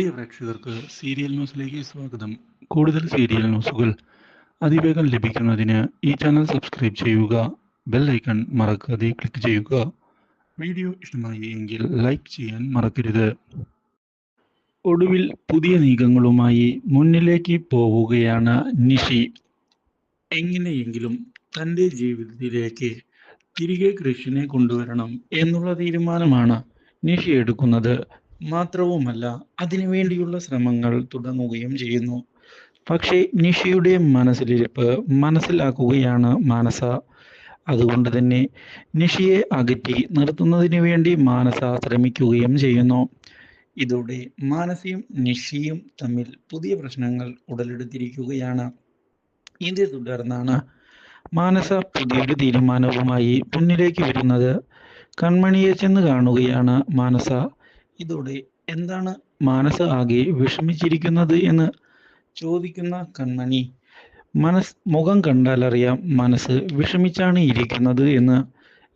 പ്രിയ പ്രേക്ഷകർക്ക് സീരിയൽ ന്യൂസിലേക്ക് സ്വാഗതം. കൂടുതൽ സീരിയൽ ന്യൂസുകൾ അതിവേഗം ലഭിക്കുന്നതിന് ഈ ചാനൽ സബ്സ്ക്രൈബ് ചെയ്യുക ബെൽ ഐക്കൺ മറക്കാതെ ക്ലിക്ക് ചെയ്യുക. വീഡിയോ ഇഷ്ടമായി എങ്കിൽ ലൈക്ക് ചെയ്യാൻ മറക്കരുത്. ഒടുവിൽ പുതിയ നീക്കങ്ങളുമായി മുന്നിലേക്ക് പോവുകയാണ് നിഷി. എങ്ങനെയെങ്കിലും തന്റെ ജീവിതത്തിലേക്ക് തിരികെ കൃഷിനെ കൊണ്ടുവരണം എന്നുള്ള തീരുമാനമാണ് നിഷി എടുക്കുന്നത്. മാത്രവുമല്ല അതിനുവേണ്ടിയുള്ള ശ്രമങ്ങൾ തുടങ്ങുകയും ചെയ്യുന്നു. പക്ഷേ നിഷിയുടെ മനസ്സിലിരിപ്പ് മനസ്സിലാക്കുകയാണ് മാനസ. അതുകൊണ്ട് തന്നെ നിഷിയെ അകറ്റി നിർത്തുന്നതിന് വേണ്ടി മാനസ ശ്രമിക്കുകയും ചെയ്യുന്നു. ഇതോടെ മാനസയും നിഷിയും തമ്മിൽ പുതിയ പ്രശ്നങ്ങൾ ഉടലെടുത്തിരിക്കുകയാണ്. ഇതേ തുടർന്നാണ് മാനസ പുതിയൊരു തീരുമാനവുമായി മുന്നിലേക്ക് വരുന്നത്. കൺമണിയെ ചെന്ന് കാണുകയാണ് മാനസ. ഇതോടെ എന്താണ് മനസ്സ് ആകെ വിഷമിച്ചിരിക്കുന്നത് എന്ന് ചോദിക്കുന്ന കൺമണി. മനസ് മുഖം കണ്ടാൽ അറിയാം മനസ്സ് വിഷമിച്ചാണ് ഇരിക്കുന്നത് എന്ന്.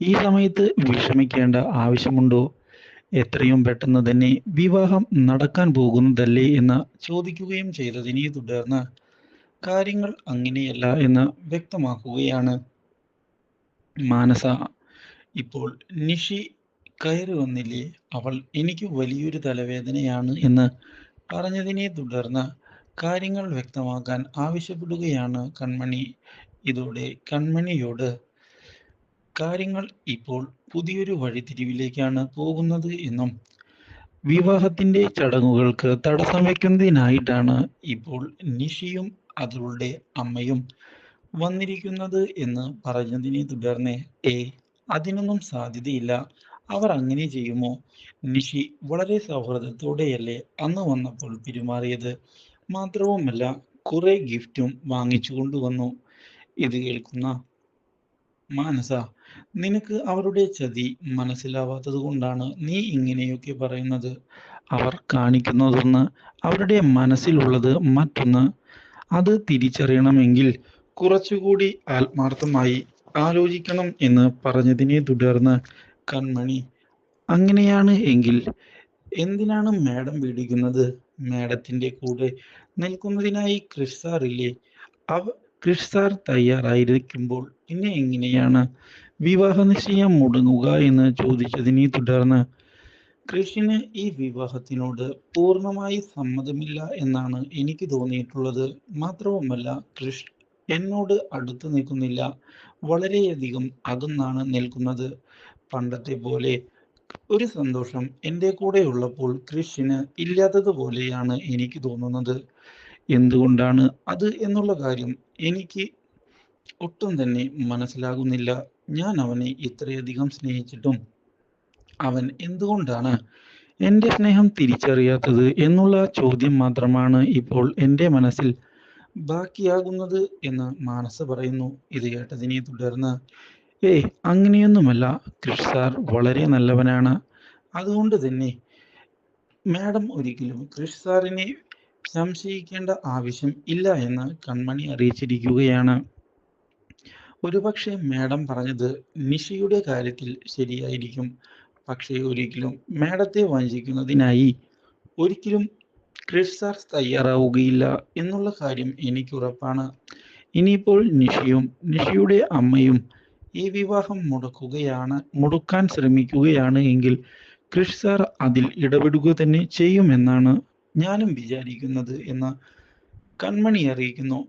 ഈ സമയത്ത് വിഷമിക്കേണ്ട ആവശ്യമുണ്ടോ? എത്രയും പെട്ടെന്ന് തന്നെ വിവാഹം നടക്കാൻ പോകുന്നതല്ലേ എന്ന് ചോദിക്കുകയും ചെയ്തതിനെ തുടർന്ന് കാര്യങ്ങൾ അങ്ങനെയല്ല എന്ന് വ്യക്തമാക്കുകയാണ്. മാനസ ഇപ്പോൾ നിഷി കയറി വന്നില്ലേ? അവൾ എനിക്ക് വലിയൊരു തലവേദനയാണ് എന്ന് പറഞ്ഞതിനെ തുടർന്ന് കാര്യങ്ങൾ വ്യക്തമാക്കാൻ ആവശ്യപ്പെടുകയാണ് കൺമണി. ഇതോടെ കൺമണിയോട് കാര്യങ്ങൾ ഇപ്പോൾ പുതിയൊരു വഴിത്തിരിവിലേക്കാണ് പോകുന്നത് എന്നും വിവാഹത്തിന്റെ ചടങ്ങുകൾക്ക് തടസ്സം വയ്ക്കുന്നതിനായിട്ടാണ് ഇപ്പോൾ നിഷിയും അവളുടെ അമ്മയും വന്നിരിക്കുന്നത് എന്ന് പറഞ്ഞതിനെ തുടർന്ന് എ അതിനൊന്നും സാധ്യതയില്ല. അവർ അങ്ങനെ ചെയ്യുമോ? നിഷി വളരെ സൗഹൃദത്തോടെയല്ലേ അന്ന് വന്നപ്പോൾ പെരുമാറിയത്? മാത്രവുമല്ല കുറെ ഗിഫ്റ്റും വാങ്ങിച്ചു കൊണ്ടുവന്നു. ഇത് കേൾക്കുന്ന മാനസ നിനക്ക് അവരുടെ ചതി മനസ്സിലാവാത്തത് കൊണ്ടാണ് നീ ഇങ്ങനെയൊക്കെ പറയുന്നത്. അവർ കാണിക്കുന്നതൊന്ന് അവരുടെ മനസ്സിലുള്ളത് മറ്റൊന്ന് അത് തിരിച്ചറിയണമെങ്കിൽ കുറച്ചുകൂടി ആത്മാർത്ഥമായി ആലോചിക്കണം എന്ന് പറഞ്ഞതിനെ തുടർന്ന് കൺമണി അങ്ങനെയാണ് എങ്കിൽ എന്തിനാണ് മാഡം പേടിക്കുന്നത് മാഡത്തിന്റെ കൂടെ നിൽക്കുന്നതിനായി ക്രിഷ് സാർ ഇല്ലേ? അവ ക്രിഷ് സാർ തയ്യാറായിരിക്കുമ്പോൾ പിന്നെ എങ്ങനെയാണ്? വിവാഹ നിശ്ചയം മുടങ്ങുക എന്ന് ചോദിച്ചതിനെ തുടർന്ന് കൃഷിന് ഈ വിവാഹത്തിനോട് പൂർണമായി സമ്മതമില്ല എന്നാണ് എനിക്ക് തോന്നിയിട്ടുള്ളത്. മാത്രവുമല്ല കൃഷ് എന്നോട് അടുത്ത് നിൽക്കുന്നില്ല. വളരെയധികം അകന്നാണ് നിൽക്കുന്നത്. പണ്ടത്തെ പോലെ ഒരു സന്തോഷം എന്റെ കൂടെ ഉള്ളപ്പോൾ കൃഷിന് ഇല്ലാത്തതുപോലെയാണ് എനിക്ക് തോന്നുന്നത്. എന്തുകൊണ്ടാണ് അത് എന്നുള്ള കാര്യം എനിക്ക് ഒട്ടും തന്നെ മനസ്സിലാകുന്നില്ല. ഞാൻ അവനെ ഇത്രയധികം സ്നേഹിച്ചിട്ടും അവൻ എന്തുകൊണ്ടാണ് എന്റെ സ്നേഹം തിരിച്ചറിയാത്തത് എന്നുള്ള ചോദ്യം മാത്രമാണ് ഇപ്പോൾ എന്റെ മനസ്സിൽ ബാക്കിയാകുന്നത് എന്ന് മാനസ പറയുന്നു. ഇത് കേട്ടതിനെ തുടർന്ന് ഏയ് അങ്ങനെയൊന്നുമല്ല. കൃഷ് സാർ വളരെ നല്ലവനാണ്. അതുകൊണ്ട് തന്നെ മാഡം ഒരിക്കലും കൃഷ് സാറിനെ സംശയിക്കേണ്ട ആവശ്യം ഇല്ല എന്ന് കൺമണി അറിയിച്ചിരിക്കുകയാണ്. ഒരുപക്ഷെ മാഡം പറഞ്ഞത് നിഷയുടെ കാര്യത്തിൽ ശരിയായിരിക്കും. പക്ഷേ ഒരിക്കലും മാഡത്തെ വഞ്ചിക്കുന്നതിനായി ഒരിക്കലും ക്രിഷ് സാർ തയ്യാറാവുകയില്ല എന്നുള്ള കാര്യം എനിക്ക് ഉറപ്പാണ്. ഇനിയിപ്പോൾ നിഷയും നിഷയുടെ അമ്മയും ഈ വിവാഹം മുടക്കുകയാണ് മുടക്കാൻ ശ്രമിക്കുകയാണ് എങ്കിൽ ക്രിഷ് സാർ അതിൽ ഇടപെടുക തന്നെ ചെയ്യുമെന്നാണ് ഞാനും വിചാരിക്കുന്നത് എന്ന് കൺമണി അറിയിക്കുന്നു.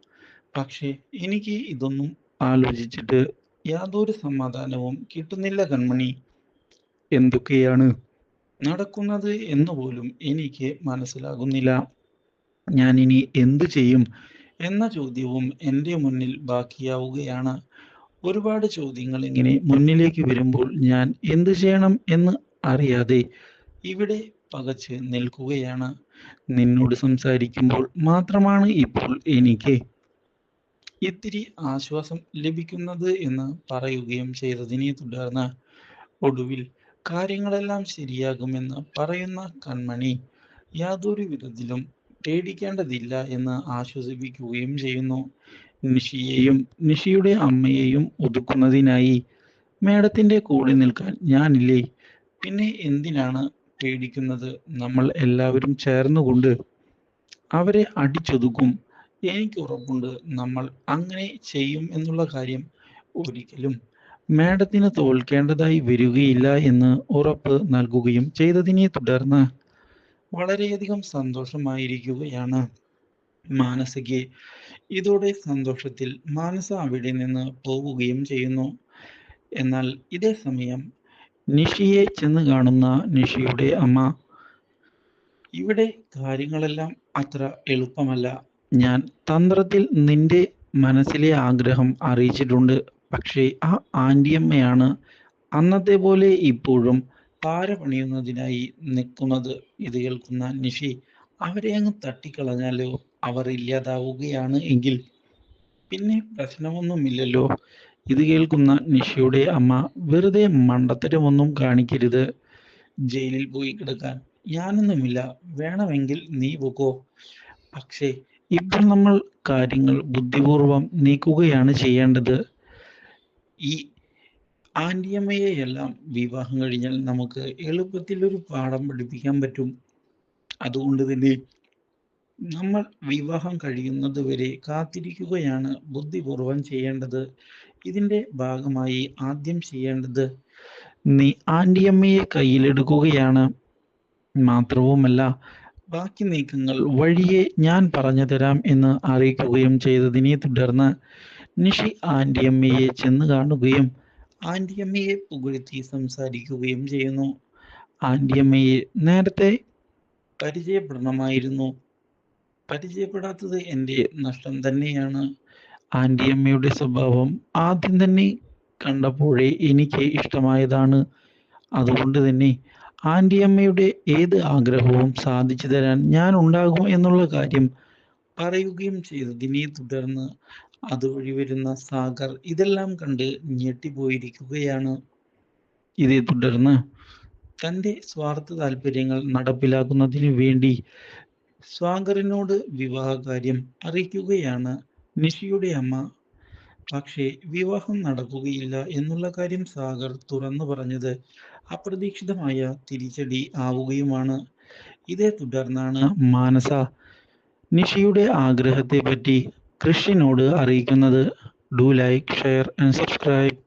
പക്ഷേ എനിക്ക് ഇതൊന്നും ആലോചിച്ചിട്ട് യാതൊരു സമാധാനവും കിട്ടുന്നില്ല കൺമണി. എന്തൊക്കെയാണ് നടക്കുന്നത് എന്ന് പോലും എനിക്ക് മനസ്സിലാകുന്നില്ല. ഞാൻ ഇനി എന്തു ചെയ്യും എന്ന ചോദ്യവും എന്റെ മുന്നിൽ ബാക്കിയാവുകയാണ്. ഒരുപാട് ചോദ്യങ്ങൾ ഇങ്ങനെ മുന്നിലേക്ക് വരുമ്പോൾ ഞാൻ എന്തു ചെയ്യണം എന്ന് അറിയാതെ ഇവിടെ പകച്ച് നിൽക്കുകയാണ്. നിന്നോട് സംസാരിക്കുമ്പോൾ മാത്രമാണ് ഇപ്പോൾ എനിക്ക് ഇത്തിരി ആശ്വാസം ലഭിക്കുന്നത് എന്ന് പറയുകയും ചെയ്തതിനെ തുടർന്ന് ഒടുവിൽ കാര്യങ്ങളെല്ലാം ശരിയാകുമെന്ന് പറയുന്ന കൺമണി യാതൊരു വിധത്തിലും പേടിക്കേണ്ടതില്ല എന്ന് ആശ്വസിപ്പിക്കുകയും ചെയ്യുന്നു. നിഷിയെയും നിഷിയുടെ അമ്മയെയും ഒതുക്കുന്നതിനായി മേഡത്തിന്റെ കൂടെ നിൽക്കാൻ ഞാനില്ലേ? പിന്നെ എന്തിനാണ് പേടിക്കുന്നത്? നമ്മൾ എല്ലാവരും ചേർന്നുകൊണ്ട് അവരെ അടിച്ചൊതുക്കും. എനിക്ക് ഉറപ്പുണ്ട് നമ്മൾ അങ്ങനെ ചെയ്യും എന്നുള്ള കാര്യം ഒരിക്കലും മാഡത്തിന് തോൽക്കേണ്ടതായി വരികയില്ല എന്ന് ഉറപ്പ് നൽകുകയും ചെയ്തതിനെ തുടർന്ന് വളരെയധികം സന്തോഷമായിരിക്കുകയാണ് മാനസയ്ക്ക് ഇതോടെ സന്തോഷത്തിൽ മാനസ അവിടെ നിന്ന് പോവുകയും ചെയ്യുന്നു. എന്നാൽ ഇതേ സമയം നിഷിയെ ചെന്ന് കാണുന്ന നിഷിയുടെ അമ്മ ഇവിടെ കാര്യങ്ങളെല്ലാം അത്ര എളുപ്പമല്ല. ഞാൻ തന്ത്രത്തിൽ നിന്റെ മനസ്സിലെ ആഗ്രഹം അറിയിച്ചിട്ടുണ്ട്. പക്ഷേ ആ ആന്റിയമ്മയാണ് അന്നത്തെ പോലെ ഇപ്പോഴും പാര പണിയുന്നതിനായി നിൽക്കുന്നത് ഇത് കേൾക്കുന്ന നിഷി അവരെ അങ്ങ് തട്ടിക്കളഞ്ഞാലോ അവർ ഇല്ലാതാവുകയാണ് എങ്കിൽ? പിന്നെ പ്രശ്നമൊന്നുമില്ലല്ലോ. ഇത് കേൾക്കുന്ന നിഷയുടെ അമ്മ വെറുതെ മണ്ടത്തരമൊന്നും കാണിക്കരുത്. ജയിലിൽ പോയി കിടക്കാൻ ഞാനൊന്നുമില്ല. വേണമെങ്കിൽ നീ പൊക്കോ. പക്ഷേ ഇപ്പോൾ നമ്മൾ കാര്യങ്ങൾ ബുദ്ധിപൂർവം നീക്കുകയാണ് ചെയ്യേണ്ടത്. ഈ ആന്റിയമ്മയെ എല്ലാം വിവാഹം കഴിഞ്ഞാൽ നമുക്ക് എളുപ്പത്തിൽ ഒരു പാഠം പഠിപ്പിക്കാൻ പറ്റും. അതുകൊണ്ട് തന്നെ നമ്മൾ വിവാഹം കഴിയുന്നത് വരെ കാത്തിരിക്കുകയാണ് ബുദ്ധിപൂർവം ചെയ്യേണ്ടത്. ഇതിന്റെ ഭാഗമായി ആദ്യം ചെയ്യേണ്ടത് നീ ആന്റിയമ്മയെ കയ്യിലെടുക്കുകയാണ്. മാത്രവുമല്ല ബാക്കി നീക്കങ്ങൾ വഴിയെ ഞാൻ പറഞ്ഞു തരാം എന്ന് അറിയിക്കുകയും ചെയ്തതിനെ തുടർന്ന് നിഷി ആന്റിയമ്മയെ ചെന്ന് കാണുകയും ആന്റിയമ്മയെ പുകഴ്ത്തി സംസാരിക്കുകയും ചെയ്യുന്നു. ആന്റിയമ്മയെ നേരത്തെ പരിചയപ്പെടണമായിരുന്നു. പരിചയപ്പെടാത്തത് എന്റെ നഷ്ടം തന്നെയാണ്. ആന്റിയമ്മയുടെ സ്വഭാവം ആദ്യം തന്നെ കണ്ടപ്പോഴേ എനിക്ക് ഇഷ്ടമായതാണ്. അതുകൊണ്ട് തന്നെ ആന്റിയമ്മയുടെ ഏത് ആഗ്രഹവും സാധിച്ചു തരാൻ ഞാൻ ഉണ്ടാകും എന്നുള്ള കാര്യം പറയുകയും ചെയ്തതിനെ തുടർന്ന് അതുവഴി വരുന്ന സാഗർ ഇതെല്ലാം കണ്ട് ഞെട്ടിപ്പോയിരിക്കുകയാണ്. ഇതേ തുടർന്ന് തന്റെ സ്വാർത്ഥ താല്പര്യങ്ങൾ നടപ്പിലാക്കുന്നതിന് വേണ്ടി സ്വാഗറിനോട് വിവാഹകാര്യം അറിയിക്കുകയാണ് നിഷിയുടെ അമ്മ. പക്ഷേ വിവാഹം നടക്കുകയില്ല എന്നുള്ള കാര്യം സാഗർ തുറന്നു പറഞ്ഞത് അപ്രതീക്ഷിതമായ തിരിച്ചടി ആവുകയുമാണ്. ഇതേ തുടർന്നാണ് മാനസ നിഷിയുടെ ആഗ്രഹത്തെ പറ്റി കൃഷിനോട് അറിയിക്കുന്നത്. Do like share and subscribe